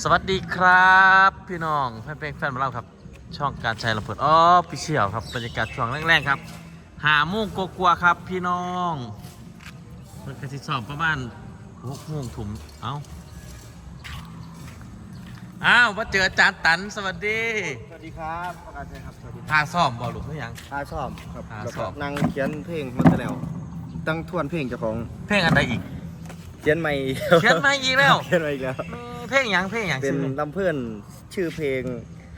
สวัสดีครับ พี่น้องแฟนเพลงแฟนหมาเล่าครับ ช่องการชัยลำเพิดอ๋อพี่เชี่ยวครับบรรยากาศช่วงแรกๆครับหาโมงกลัวาๆครับ พี่น้องมันกระสิสอบประมาณหกโมงถุมเอ้าอ้าวมาเจออาจารย์ตันสวัสดีสวัสดีครับประกาศชัยครับ สวัสดีครับพาซ่อมบอลหรือเพื่อยัง พาชอบครับพาแล้วชก็อบนั่งเขียนเพลงมาแต่แล้วตั้งทวนเพลงเจ้าของเพลงอะไรอีก เขียนใหม่เขียนมาอีกแล้วเขียนใหม่อีกแล้วแม่ เพลงหยังเพลงหยังเป็นชื่อลำเพื่อนชื่อเพลง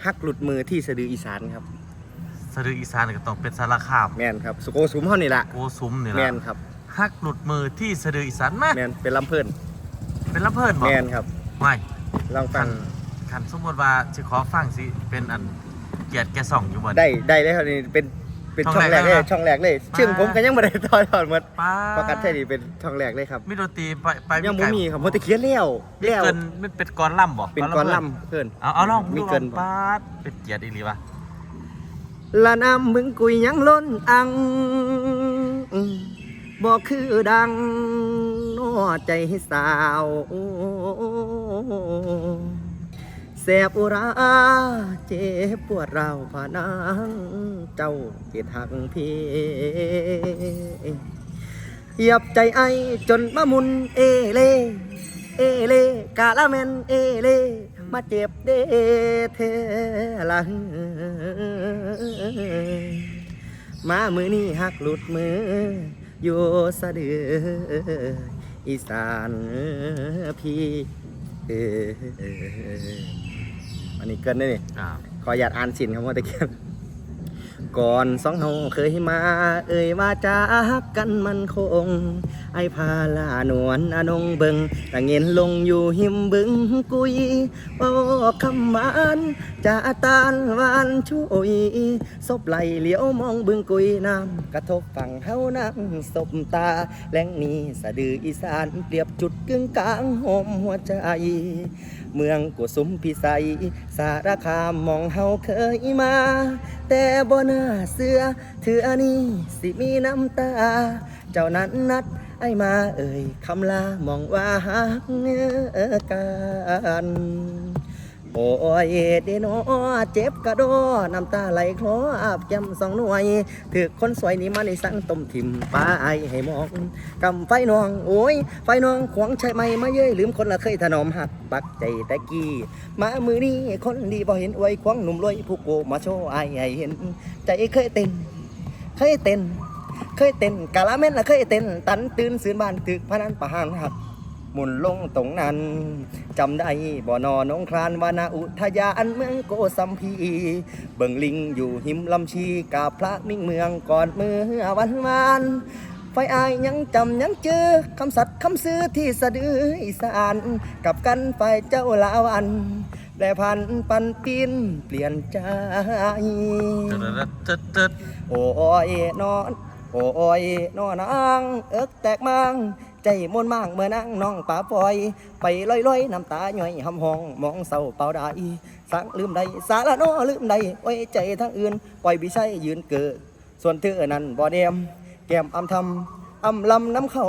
ฮักหลุดมือที่สะดืออีสานครับ สะดืออีสานก็ต้องเป็นสารคามแมนครับสุโกสุมเฮานี่แหละโกซุ้มนี่แมละนครับฮักหลุดมือที่สะดืออีสานมาแมนเป็นลำเพื่อนเป็นลำเพิ่นบอกแมนครับไม่ลองฟังคันสมมติว่าจะขอฟังสิเป็นอันเกียรติแกส่องอยู่บ่ได้ได้เลยครับนี่เป็น เป็นช่ช่อองงแรแรกกเลยเลยช่องแรกเลยมาซึ่งผมก็ยังไม่ได้ต่อยทอดหมดป้าประกาศชัยนี่เป็นช่องแรกเลยครับมีดนตรีไปไปยังไกลบ่มีครับผมจะเขียนแล้วมีแล้วเกินมันเป็นกรล่ำบ่เป็นกรลำเพื่อนเอาเอาลองมีมีเกิเกินนบ่ป้าดเป็นเกียรติอีหลีวะละน้ำมึงกุยยังล้นอังบอกคือดังนอใจสาว แสบอุรา เจ็บปวดเราผานังเจ้าเกทักพี่เหยับใจไอจนมามุนเอเล เอเลกาละเมนเอเล มาเจ็บเดเทลังมามือนี้หักหลุดมืออยู่สะดืออีสานพี่เออ อันนี้เกินได้นี่อ่าขออยาตอ่านสินคำว่าตะเกียบ ก่อนสองเฮาเคยมา เอ่ยว่าจากกันมันคง ไอพาลานวลอนงเบิงตะเงินลงอยู่หิมบึงกุยโอ้คำมานจาตานวานช่วยศพไหลเหลียวมองบึงกุยน้ำกระทบฝั่งเฮานั่งศบตาแหลงนี้สะดืออีสานเปรียบจุดกึ่งกลางหอมหัวใจ เมืองกุสุมพิสัย สารคามมองเฮาเคยมา แต่บ่น่าเสือเถืออันนี้สิมีน้ำตา เจ้านั้นนัดไอ้มาเอ่ยคำลามองว่าหักกัน โอ้ยเดโนเจ็บกระโดน้ำตาไหลคลออาบแก้มสองหน่วยถือคนสวยนี่มาในสังต้มทิมป้าไอให้มองกำไฟนอง โอ้ย ไฟนองขวางใช่ไหมมาเย้ยลืมคนละเคยถนอมหักปักใจแต่กี้ มามือนี้คนดีบ่เห็นอวยควงหนุ่มรวยผู้โกมาโชว์ไอให้เห็น ใจเคยเต้น เคยเต้น เคยเต้นกะละเม็ดละเคยเต้น ตันตื่นสืนบ้านตึกพนันประหารหัก หมุนลงตรงนั้นจำได้บ่อนอนงครานวานาอุทยานเมืองโกสัมพีเบิ่งลิงอยู่หิมลำชีกาบพระมิ่งเมืองก่อนมือวันวานไฟอายยังจำยังเจอคำสัตย์คำซื้อที่สะดืออีสานกับกันไฟเจ้าลาวันแต่พันปันปีนเปลี่ยนใจ โอ้ยนอน โอ้ยนอนนางเอิกแตกมัง ใจมวนมางเมื่อนั่งน้องป่าปล่อย ไปลอยลอยๆน้ำตาหน่อยหำห้องมองเศร้าเปล่าได้สังลืมใดสาระโนลืมใดไว้ใจทั้งอื่น ปล่อยบิชัยยืนเกิด ส่วนเธอนั้นบ่เดียม แก้มอำทำอำลำน้ำเข้า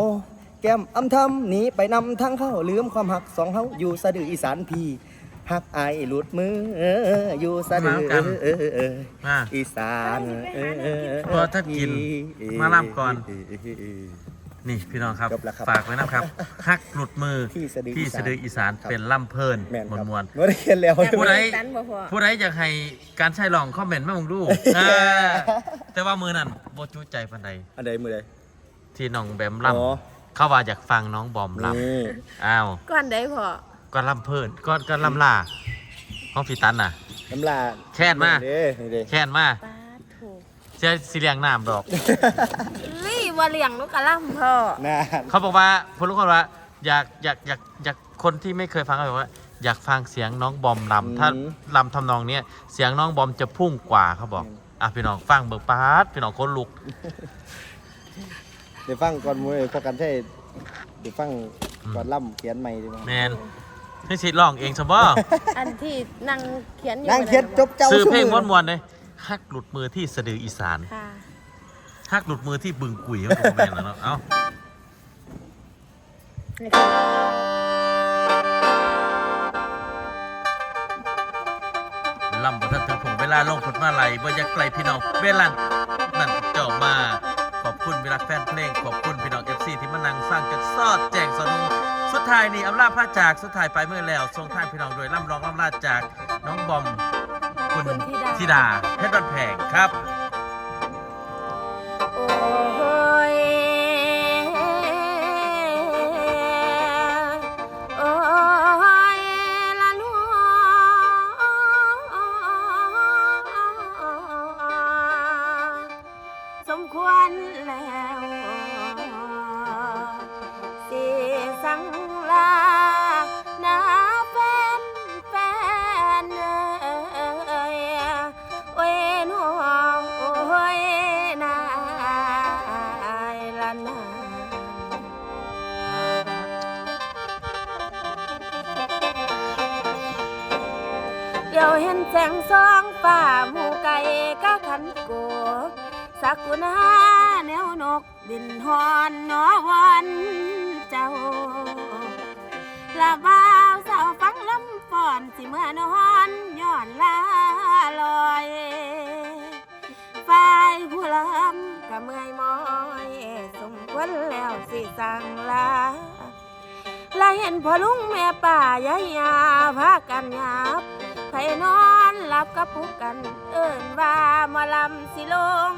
แก้มอำทำหนีไปนำทางเข้าลืมความหักสองเฮาอยู่สะดืออีสานพี่หักอายหลุดมืออยู่สะดือมาอีสานเออเออเพราะว่าถ้ากินมาล่ำก่อน นี่พี่น้องครับ จบแล้วครับฝากไว้นะครับฮักหลุดมือที่สะดือที่อีสานสะดืออีสานครับ เป็นล่ำเพลินแม่นครับมวนบ่ได้เขียนแล้วผู้ใดตันบ่พอๆผู้ใดอยากให้การใช้ลองคอมเมนต์มามึงดูเออแต่ว่ามือนั้นโบจุใจปันใดอันใดมือใด ที่น้องแบมอ๋อล่ำเขาว่าอยากฟังน้องบอมล่นี่ำอ้าวก่อนได้พอก็ล่ำเพลินก็ก็ล่ำล่าของพี่ตันน่ะ น้ำลาแค่นมา เด้นี่เด้แค่นมาป้าถูกเสียสิเลียงน้ำดอก เฮ้ย ว่าเลี้ยงนกกระล่ำพ่อน่าเขาบอกว่าคนรู้คนว่าอยากอยากอยากอยากคนที่ไม่เคยฟังเขาบอกว่า อยากฟังเสียงน้องบอมลำถ้าลำทำนองเนี้ยเสียงน้องบอมจะพุ่งกว่าเขาบอกอะพี่น้องฟังเบิกปาดพี่น้องคนลุก เดี๋ยวฟังก่อนมือพอกันใช่เดี๋ยวฟังก่อนล่ำเขียนใหม่ดีกว่าแมนให้สิร้องเองสมบ่อันที่นั่งเขียนอยู่นางเขียนจบเจ้าซื้อเพลงซุม้วนๆเลยฮักหลุดมือที่สะดืออีสานค่ะ ฮักหลุดมือที่บึงกุยเขาบอกแมนแล้วเนาะเอ้านี่ค่ะลำบ่ทันถึงผมเวลาลงผลมาไหลบ่อยากไกลพี่น้องเวลานั่นเจ้ามา ขอบคุณเวลาแฟนเพลง ขอบคุณพี่น้อง FC ที่มานั่งฟังกันซอดแจงสนุกสุดท้ายนี่อำลาพระจากสุดท้ายไปเมื่อแล้วทรงท้ายพี่น้องโดยล่ำร้องล่ำลาจากน้องบอมคุณคุณธิดาธิดาเพชรบันแพงครับ แสงสองฟ้าหมูไก่ก็ขันโกสักกุนาแนวนกบินฮอนหนอวันเจ้าละบ่าวสาวฟังลำฟ้อนสิเมื่อนอนย้อนลาลอยฝ่ายผู้ลำก็เมื่อยมอยสมควรแล้วสิสั่งลาและเห็นพ่อลุงแม่ป่ายายาพากันยับ ผนอนหลับกับปุกกัน เอิ้นว่ามาลำสิลง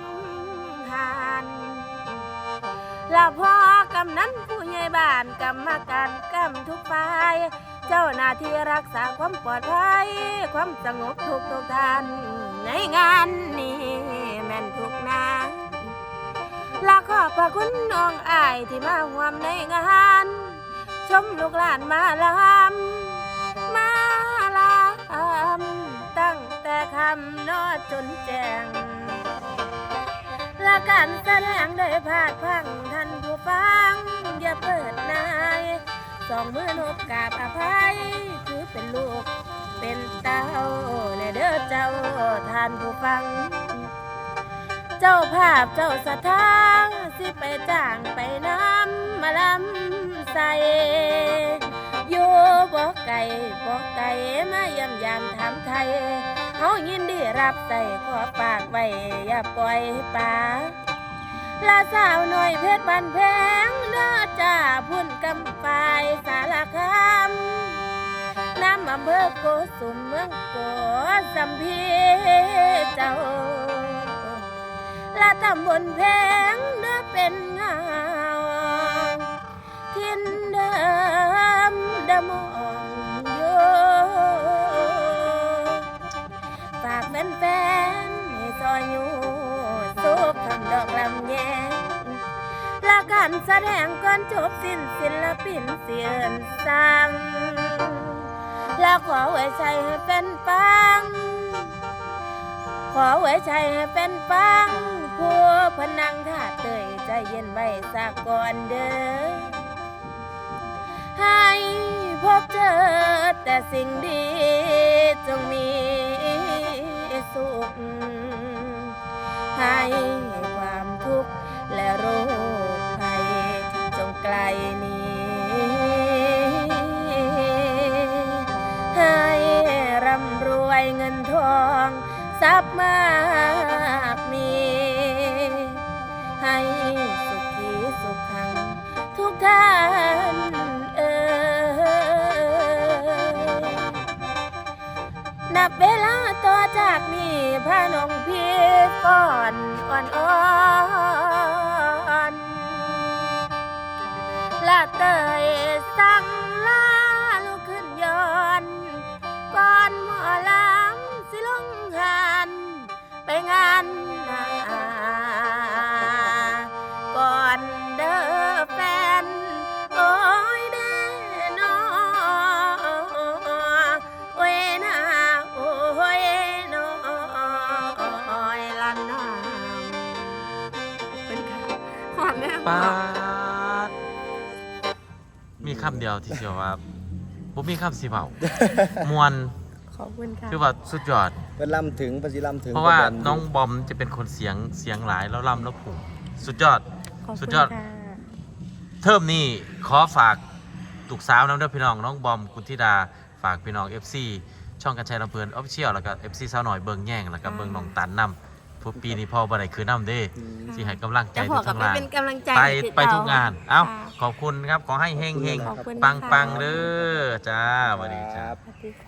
หานและพ่อกำนันผู้ใหญ่บ้านกรรมการกำทุกฝ่ายเจ้าหน้าที่รักษาความปลอดภัย ความสงบทุกทุกท่านในงานนี้แม่นทุกนางและขอบพระคุณน้องอายที่มาห่วมในงาน ชมลูกหลานมาลำ คำนอจนแจงและการแสดงโดยพาดพังท่านผู้ฟัง อย่าเปิดนายสองมือนบกาบอภัยคือเป็นลูกเป็นเต้าในเด้อเจ้าท่านผู้ฟัง เจ้าภาพเจ้าสถานสิไปจ้างไปน้ำมาลำใส่อยู่บ่ไก่บ่ไก่มายี่ยมยามถามไทย เฮายินดีรับใส่ขอฝากไว้อย่าปล่อยป่าลาสาวน่อยเพชรบันแพงเด้อจ้าพุ่นกำปายสารคามน้ำอำเภอโกสุมเมืองโกสัมพีเจ้าลาตำบลแพงเด้อเป็นเงาทินเดิมเดมอ แฟนๆให้ซอยอยู่สุขคำดอกลำแยงและการแสดงก่อนจบสิ้นศิลปินเสียนสั่งและขอไว้ใจให้เป็นฟัง ขอไว้ใจให้เป็นฟังผู้พนังท่าเตยใจเย็นไว้สักก่อนเด้อให้พบเจอแต่สิ่งดีจงมี สุข ให้ความทุกข์และโรคภัยจงไกลหนี้ ให้ร่ำรวยเงินทองทรัพย์มา นับเวลาต่อจากนี้พระนองพี่ก่อนอ่อนอ่อนลาเตยสั่งลาลุกขึ้นย้อนก่อนหมอลา หอมแน่ปาดมีคำเดียวที่เชื่อว่าผมมีคำสีเบามวนขอบคุณค่ะคือว่าสุดยอด เป็นลำถึงปฏิลำถึงเพราะว่าประมน้องบอมจะเป็นคนเสียงเสียงหลายแล้วลำแล้วผุสุดยอด ขอบสุคุดณยอด ค่ะเทิมนี้ขอฝากตุกสาวน้ำเด้อพี่น้องน้องบอมกุณธิดาฝากพี่น้อง FC ช่องการใช้ลำเพลินออฟฟิเชียลแล้วก็เอฟซีสาวหน่อยเบิงแย่งแล้วก็เบิงน้องตันนำ ทุกปีนี้พ่อบ่ได้คือนำเด้สิให้กำลังใจจะพอทุกกับทางไปล่างเป็นกำลังใจไปให้ติดไปต่ทุกงาน เอ้าค่ะขอบคุณครับ ขอให้เฮงเฮงขอบคุณปังค่ะปังๆเด้อจ้าสวัสดีจ้า สวัสดีค่ะ